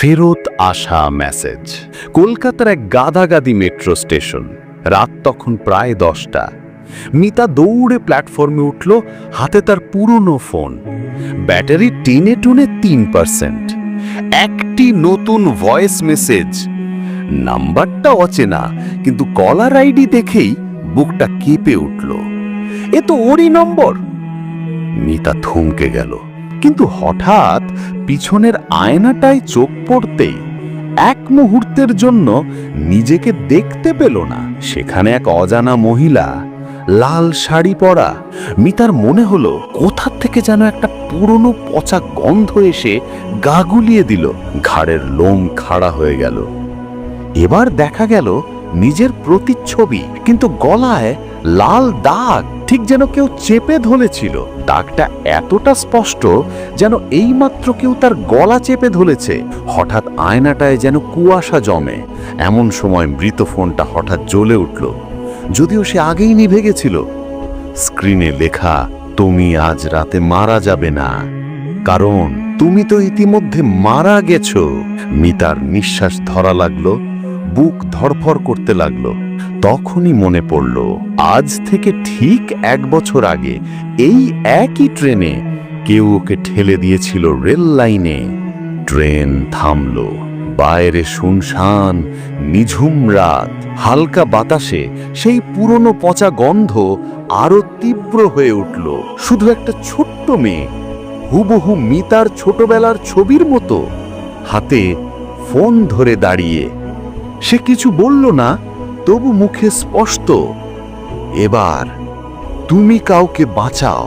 ফেরত আসা মেসেজ। কলকাতার এক গাদাগাদি মেট্রো স্টেশন। রাত তখন প্রায় দশটা। মিতা দৌড়ে প্ল্যাটফর্মে উঠল, হাতে তার পুরনো ফোন। ব্যাটারি টেনে টুনে তিন পার্সেন্ট। একটি নতুন ভয়েস মেসেজ। নাম্বারটা অচেনা, কিন্তু কলার আইডি দেখেই বুকটা কেঁপে উঠল। এ তো ওরই নম্বর। মিতা থমকে গেল। কিন্তু হঠাৎ পিছনের আয়নাটায় চোখ পড়তেই এক মুহূর্তের জন্য নিজেকে দেখতে পেল না। সেখানে এক অজানা মহিলা, লাল শাড়ি পরা, মিতার মনে হলো কোথা থেকে যেন একটা পুরনো পচা গন্ধ এসে গা গুলিয়ে দিল। ঘাড়ের লোম খাড়া হয়ে গেল। এবার দেখা গেল নিজের প্রতিচ্ছবি, কিন্তু গলায় লাল দাগ ঠিক যেন কেউ চেপে ধরেছিল। দাগটা এতটা স্পষ্ট যেন এইমাত্র কেউ তার গলা চেপে ধরেছে। হঠাৎ আয়নাটায় যেন কুয়াশা জমে। এমন সময় মৃত ফোনটা হঠাৎ জ্বলে উঠল। যদিও সে আগেই নিভে গেছিল। স্ক্রিনে লেখা, তুমি আজ রাতে মারা যাবে না। কারণ তুমি তো ইতিমধ্যে মারা গেছো। মিতার নিঃশ্বাস ধরা লাগল। বুক ধরফর করতে লাগল। তখনই মনে পড়ল, আজ থেকে ঠিক এক বছর আগে এই একই ট্রেনে কেউ ওকে ঠেলে দিয়েছিল রেল লাইনে। ট্রেন থামল, বাইরে শুনশান, নিঝুম রাত, হালকা বাতাসে সেই পুরনো পচা গন্ধ আরও তীব্র হয়ে উঠল। শুধু একটা ছোট্ট মেয়ে, হুবহু মিতার ছোটবেলার ছবির মতো, হাতে ফোন ধরে দাঁড়িয়ে সে কিছু বলল না তবু মুখে স্পষ্ট এবার তুমি কাউকে বাঁচাও।